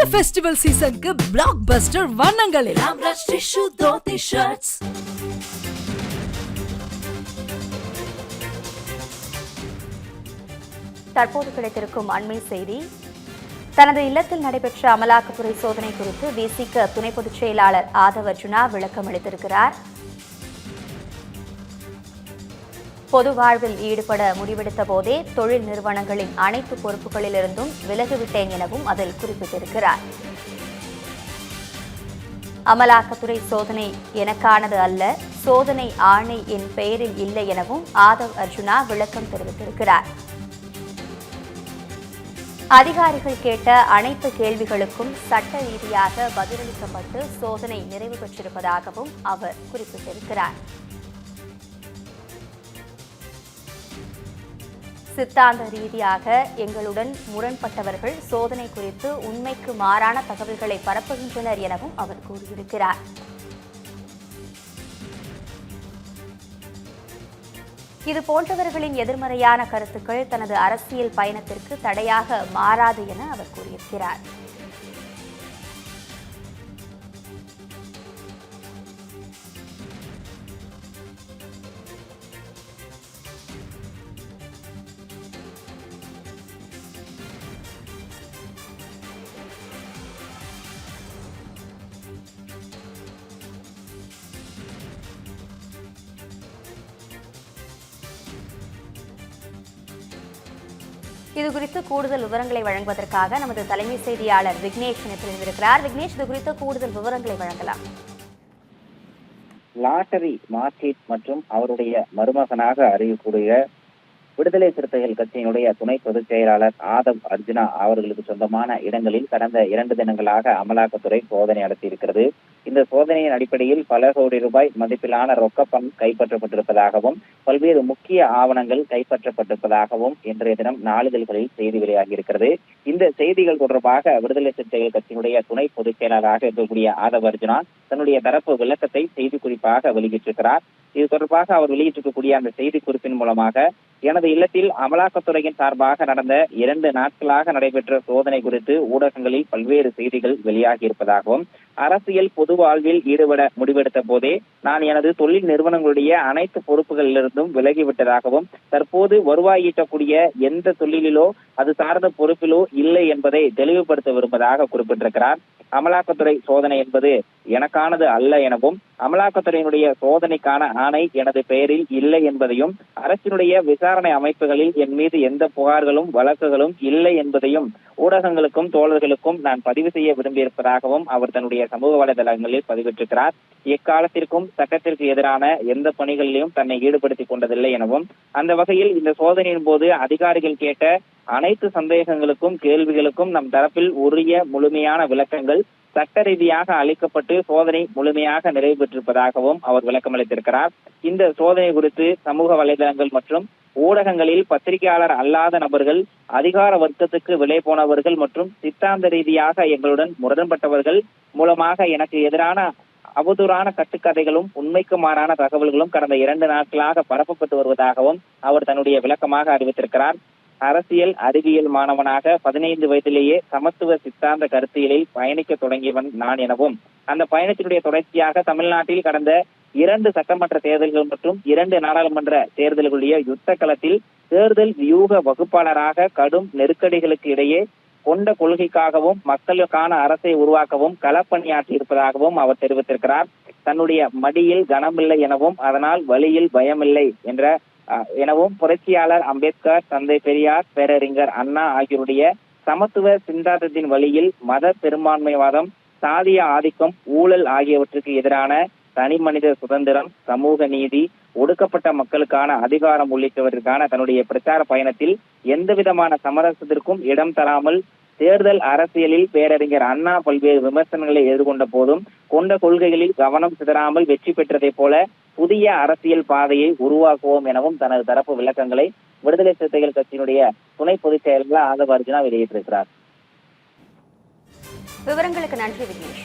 அடுத்த ஃபெஸ்டிவல் சீசனுக்கு பிளாக் பஸ்டர் வண்ணங்களில். தற்போது கிடைத்திருக்கும் அண்மை செய்தி. தனது இல்லத்தில் நடைபெற்ற அமலாக்கத்துறை சோதனை குறித்து விசிக துணை பொதுச் செயலாளர் ஆதவ் அர்ஜுனா விளக்கம் அளித்திருக்கிறார் பொது வாழ்வில் ஈடுபட முடிவெடுத்த போதே தொழில் நிறுவனங்களின் அனைத்து பொறுப்புகளிலிருந்தும் விலகிவிட்டேன் எனவும் அதில் குறிப்பிட்டிருக்கிறார். அமலாக்கத்துறை சோதனை எனக்கானது அல்ல சோதனை ஆணை என் பெயரில் இல்லை எனவும் ஆதவ் அர்ஜுனா விளக்கம் தெரிவித்திருக்கிறார். அதிகாரிகள் கேட்ட அனைத்து கேள்விகளுக்கும் சட்ட ரீதியாக பதிலளிக்கப்பட்டு சோதனை நிறைவு பெற்றிருப்பதாகவும் அவர் குறிப்பிட்டிருக்கிறார். சித்தாந்த ரீதியாக எங்களுடன் முரண்பட்டவர்கள் சோதனை குறித்து உண்மைக்கு மாறான தகவல்களை பரப்புகின்றனர் எனவும் அவர் கூறியிருக்கிறார். இது போன்றவர்களின் எதிர்மறையான கருத்துக்கள் தனது அரசியல் பயணத்திற்கு தடையாக மாறாது என அவர் கூறியிருக்கிறார். இது குறித்து கூடுதல் விவரங்களை வழங்குவதற்காக நமது தலைமை செய்தியாளர் விக்னேஷ் இணைப்பிருந்திருக்கிறார் விக்னேஷ் இது குறித்து கூடுதல் விவரங்களை வழங்கலாம். லாட்டரி மார்க்கெட் மற்றும் அவருடைய மருமகனாக அறியக்கூடிய விடுதலை சிறுத்தைகள் கட்சியினுடைய துணை பொதுச் செயலாளர் ஆதவ் அர்ஜுனா அவர்களுக்கு சொந்தமான இடங்களில் கடந்த இரண்டு தினங்களாக அமலாக்கத்துறை சோதனை நடத்தியிருக்கிறது. இந்த சோதனையின் அடிப்படையில் பல கோடி ரூபாய் மதிப்பிலான ரொக்கப்பணம் கைப்பற்றப்பட்டிருப்பதாகவும் பல்வேறு முக்கிய ஆவணங்கள் கைப்பற்றப்பட்டிருப்பதாகவும் இன்றைய தினம் நாளிதழ்களில் செய்தி வெளியாகியிருக்கிறது. இந்த செய்திகள் தொடர்பாக விடுதலை சிறுத்தைகள் கட்சியினுடைய துணை பொதுச் செயலாளராக இருக்கக்கூடிய ஆதவ் அர்ஜுனா தன்னுடைய தரப்பு விளக்கத்தை செய்தி குறிப்பாக வெளியிட்டிருக்கிறார். இது தொடர்பாக அவர் வெளியிட்டிருக்கக்கூடிய அந்த செய்தி குறிப்பின் மூலமாக எனது இல்லத்தில் அமலாக்கத்துறையின் சார்பாக நடந்த இரண்டு நாட்களாக நடைபெற்ற சோதனை குறித்து ஊடகங்களில் பல்வேறு செய்திகள் வெளியாகி இருப்பதாகவும் அரசியல் பொது வாழ்வில் ஈடுபட முடிவெடுத்த போதே நான் எனது தொழில் நிறுவனங்களுடைய அனைத்து பொறுப்புகளிலிருந்தும் விலகிவிட்டதாகவும் தற்போது வருவாய் ஈட்டக்கூடிய எந்த தொழிலிலோ அது சார்ந்த பொறுப்பிலோ இல்லை என்பதை தெளிவுபடுத்த விரும்புவதாக குறிப்பிட்டிருக்கிறார். அமலாக்கத்துறை சோதனை என்பது எனக்கானது அல்ல எனவும் அமலாக்கத்துறையினுடைய சோதனைக்கான ஆணை எனது பெயரில் இல்லை என்பதையும் அரசினுடைய விசாரணை விசாரணை அமைப்புகளில் என் மீது எந்த புகார்களும் வழக்குகளும் இல்லை என்பதையும் ஊடகங்களுக்கும் தோழர்களுக்கும் நான் பதிவு செய்ய விரும்பியிருப்பதாகவும் அவர் தன்னுடைய சமூக வலைதளங்களில் பதிவிட்டிருக்கிறார். எக்காலத்திற்கும் சட்டத்திற்கு எதிரான எந்த பணிகளிலும் தன்னை ஈடுபடுத்திக் கொண்டதில்லை எனவும் அந்த வகையில் இந்த சோதனையின் போது அதிகாரிகள் கேட்ட அனைத்து சந்தேகங்களுக்கும் கேள்விகளுக்கும் நம் தரப்பில் உரிய முழுமையான விளக்கங்கள் சட்ட ரீதியாக அளிக்கப்பட்டு சோதனை முழுமையாக நிறைவு பெற்றிருப்பதாகவும் அவர் விளக்கமளித்திருக்கிறார். இந்த சோதனை குறித்து சமூக வலைதளங்கள் மற்றும் ஊடகங்களில் பத்திரிகையாளர் அல்லாத நபர்கள் அதிகார வர்க்கத்துக்கு விலை போனவர்கள் மற்றும் சித்தாந்த ரீதியாக எங்களுடன் முரண்பட்டவர்கள் மூலமாக எனக்கு எதிரான அவதூறான கட்டுக்கதைகளும் உண்மைக்கு மாறான தகவல்களும் கடந்த இரண்டு நாட்களாக பரப்பப்பட்டு வருவதாகவும் அவர் தன்னுடைய விளக்கமாக அறிவித்திருக்கிறார். அரசியல் அறிவியல் மாணவனாக பதினைந்து வயதிலேயே சமத்துவ சித்தாந்த கருத்தியலில் பயணிக்க தொடங்கியவன் நான் எனவும் அந்த பயணத்தினுடைய தொடர்ச்சியாக தமிழ்நாட்டில் கடந்த இரண்டு சட்டமன்ற தேர்தல்கள் மற்றும் இரண்டு நாடாளுமன்ற தேர்தல்களுடைய யுத்த களத்தில் தேர்தல் வியூக வகுப்பாளராக கடும் நெருக்கடிகளுக்கு இடையே கொண்ட கொள்கைக்காகவும் மக்களுக்கான அரசை உருவாக்கவும் களப்பணியாற்றி இருப்பதாகவும் அவர் தெரிவித்திருக்கிறார். தன்னுடைய மடியில் கனமில்லை எனவும் அதனால் வழியில் பயமில்லை என்ற அஹ், எனவும் புரட்சியாளர் அம்பேத்கர் தந்தை பெரியார் பேரறிஞர் அண்ணா ஆகியோருடைய சமத்துவ சிந்தாந்தத்தின் வழியில் மத பெரும்பான்மைவாதம் சாதிய ஆதிக்கம் ஊழல் ஆகியவற்றுக்கு எதிரான தனி மனித சுதந்திரம் சமூக நீதி ஒடுக்கப்பட்ட மக்களுக்கான அதிகாரம் உள்ளிட்டவற்றுக்கான தன்னுடைய பிரச்சார பயணத்தில் எந்த விதமான சமரசத்திற்கும் இடம் தராமல் தேர்தல் அரசியலில் பேரறிஞர் அண்ணா பல்வேறு விமர்சனங்களை எதிர்கொண்ட போதும் கொண்ட கொள்கைகளில் கவனம் சிதறாமல் வெற்றி பெற்றதைப் போல புதிய அரசியல் பாதையை உருவாக்குவோம் எனவும் தனது தரப்பு விளக்கங்களை விடுதலை சிறுத்தைகள் கட்சியினுடைய துணை பொதுச் செயலாளர் ஆதவ அர்ஜுனா வெளியிட்டிருக்கிறார். விவரங்களுக்கு நன்றி விக்னேஷ்.